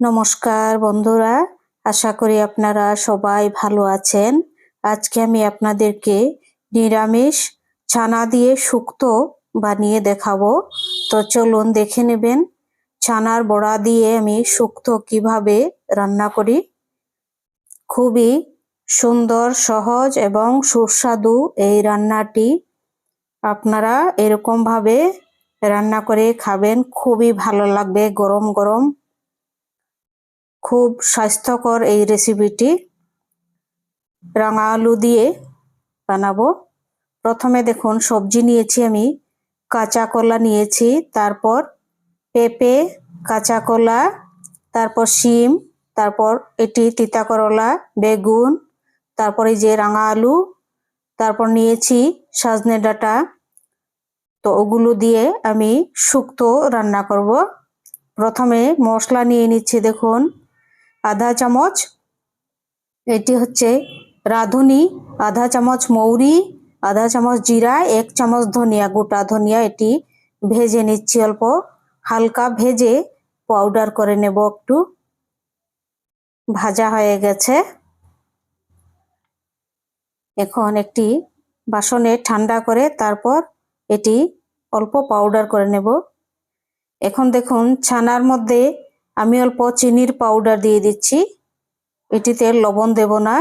নমস্কার বন্ধুরা, আশা করি আপনারা সবাই ভালো আছেন। আজকে আমি আপনাদেরকে নিরামিষ ছানা দিয়ে শুক্তো বানিয়ে দেখাবো। তো চলুন দেখে নেবেন ছানার বড়া দিয়ে আমি শুক্তো কীভাবে রান্না করি। খুবই সুন্দর, সহজ এবং সুস্বাদু এই রান্নাটি। আপনারা এরকম ভাবে রান্না করে খাবেন, খুবই ভালো লাগবে, গরম গরম। খুব স্বাস্থ্যকর এই রেসিপিটি রাঙা আলু দিয়ে বানাবো। প্রথমে দেখুন, সবজি নিয়েছি আমি, কাঁচা কলা নিয়েছি, তারপর পেঁপে, কাঁচা কলা, তারপর শিম, তারপর এটি তিতা করলা বেগুন, তারপর এই যে রাঙা আলু তারপর নিয়েছি সাজনে ডাঁটা। তো ওগুলো দিয়ে আমি শুক্তো রান্না করব। প্রথমে মশলা নিয়ে নিচ্ছি, দেখুন। আধা চামচ। এটি হচ্ছে রাঁধুনি, আধা চামচ মৌরি, আধা চামচ জিরা, এক চামচ ধনিয়া, গোটা ধনিয়া এটি ভেজে নিচ্ছি অল্প। হালকা ভেজে পাউডার করে নেব একটু। ভাজা হয়ে গেছে। এখন একটি বাসনে ঠান্ডা করে তারপর এটি অল্প পাউডার করে নেব। এখন দেখুন ছানার মধ্যে আমি অল্প চিনির পাউডার দিয়ে দিচ্ছি। এটিতে লবণ দেব না।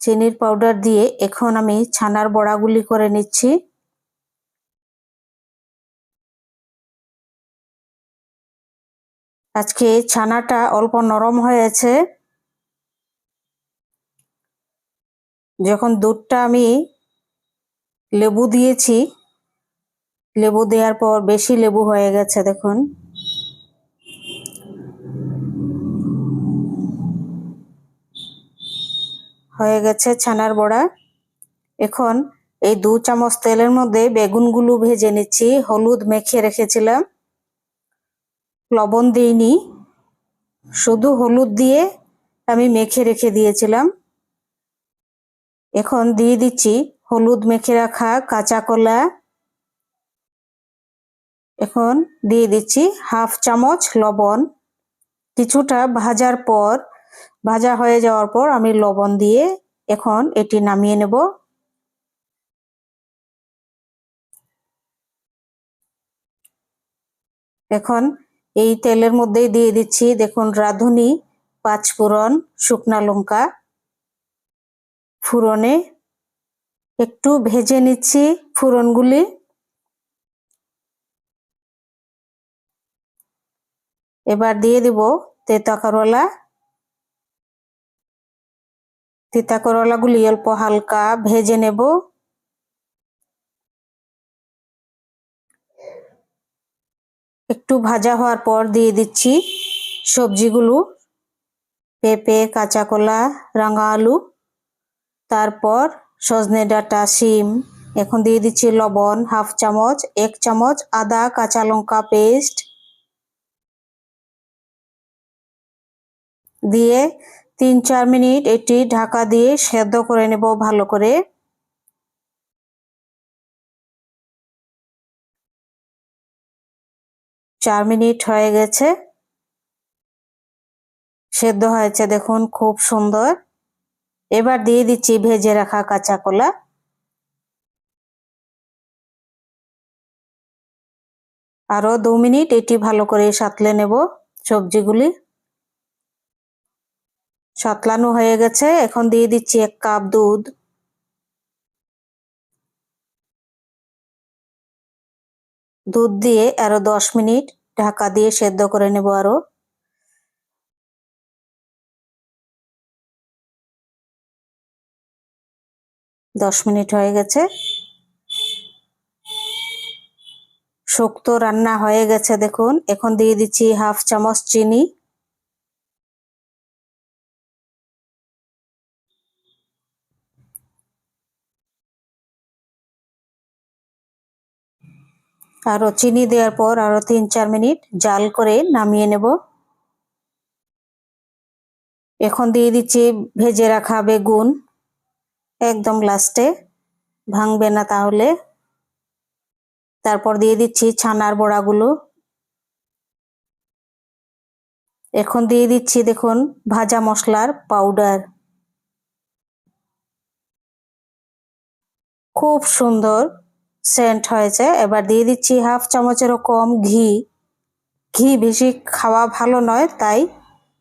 চিনির পাউডার দিয়ে এখন আমি ছানার বড়াগুলি করে নিচ্ছি। আজকে ছানাটা অল্প নরম হয়েছে। যখন দুধটা আমি লেবু দিয়েছি লেবু দেওয়ার পর বেশি লেবু হয়ে গেছে, দেখুন। হয়ে গেছে ছানার বড়া। এখন এই দু চামচ তেলের মধ্যে বেগুনগুলো ভেজে নিচ্ছি, হলুদ মেখে রেখেছিলাম। লবণ দিইনি, শুধু হলুদ দিয়ে আমি মেখে রেখে দিয়েছিলাম। এখন দিয়ে দিচ্ছি হলুদ মেখে রাখা কাঁচা কলা এখন দিয়ে দিচ্ছি হাফ চামচ লবণ। কিছুটা ভাজার পর, ভাজা হয়ে যাওয়ার পর আমি লবণ দিয়ে এখন এটি নামিয়ে নেব। এখন এই তেলের মধ্যেই দিয়ে দিচ্ছি দেখুন রাঁধুনি, পাঁচফোড়ন, শুকনা লঙ্কা। ফুরনে একটু ভেজে নিচ্ছি ফুরনগুলি এবার দিয়ে দিব তেতা করলা তিতা করলাগুলি অল্প হালকা ভেজে নেব। একটু ভাজা হওয়ার পর দিয়ে দিচ্ছি সবজিগুলো, পেঁপে কাঁচা কলা রাঙা আলু। তারপর সজনে ডাঁটা, শিম, এখন দিয়ে দিচ্ছি লবণ, হাফ চামচ, এক চামচ আদা, কাঁচা লঙ্কা পেস্ট। দিয়ে তিন চার মিনিট এটি ঢাকা দিয়ে সেদ্ধ করে নেব ভালো করে। চার মিনিট হয়ে গেছে। সেদ্ধ হয়েছে দেখুন খুব সুন্দর। এবার দিয়ে দিচ্ছি ভেজে রাখা কাঁচা কলা। আরও দু মিনিট এটি ভালো করে সাতলে নেব সবজিগুলি। সাতলানো হয়ে গেছে। এখন দিয়ে দিচ্ছি এক কাপ দুধ। দুধ দিয়ে আরও দশ মিনিট ঢাকা দিয়ে সেদ্ধ করে নেব আরও। দশ মিনিট হয়ে গেছে। শুক্তো রান্না হয়ে গেছে দেখুন। এখন দিয়ে দিচ্ছি হাফ চামচ চিনি। আরও চিনি দেওয়ার পর আরও তিন চার মিনিট জাল করে নামিয়ে নেব। এখন দিয়ে দিচ্ছি ভেজে রাখা বেগুন। একদম লাস্টে ভাঙবে না তাহলে। তারপর দিয়ে দিচ্ছি ছানার বড়াগুলো। এখন দিয়ে দিচ্ছি দেখুন ভাজা মশলার পাউডার খুব সুন্দর। সেন্ট হয়েছে। এবার দিয়ে দিচ্ছি হাফ চামচেরও কম ঘি। ঘি বেশি খাওয়া ভালো নয়, তাই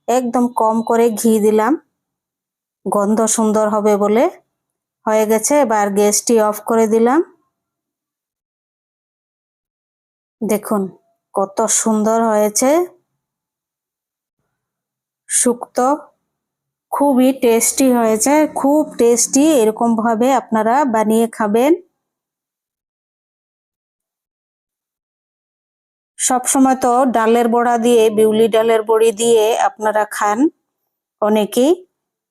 একদম কম করে ঘি দিলাম। গন্ধ সুন্দর হবে বলে হয়ে গেছে। এবার গ্যাসটি অফ করে দিলাম। দেখুন কত সুন্দর হয়েছে। শুক্তো খুবই টেস্টি হয়েছে। খুব টেস্টি এরকম ভাবে আপনারা বানিয়ে খাবেন। সবসময় তো ডালের বড়া দিয়ে, বিউলি ডালের বড়ি দিয়ে আপনারা খান অনেকেই।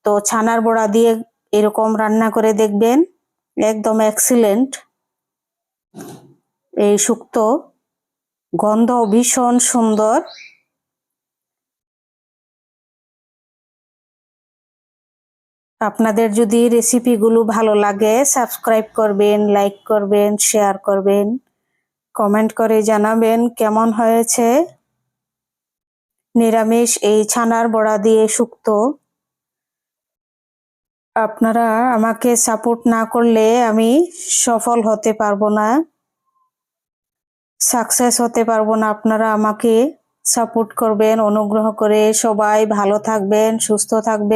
তো ছানার বড়া দিয়ে এরকম রান্না করে দেখবেন, একদম এক্সিলেন্ট এই শুক্তো গন্ধ ভীষণ সুন্দর। আপনাদের যদি রেসিপিগুলো ভালো লাগে সাবস্ক্রাইব করবেন লাইক করবেন শেয়ার করবেন। কমেন্ট করে জানাবেন কেমন হয়েছে? নিরামিষ এই ছানার বড়া দিয়ে শুক্তো আপনারা আমাকে সাপোর্ট না করলে আমি সফল হতে পারব না। সাকসেস হতে পারব না। আপনারা আমাকে সাপোর্ট করবেন, অনুগ্রহ করে সবাই ভালো থাকবেন, সুস্থ থাকবেন।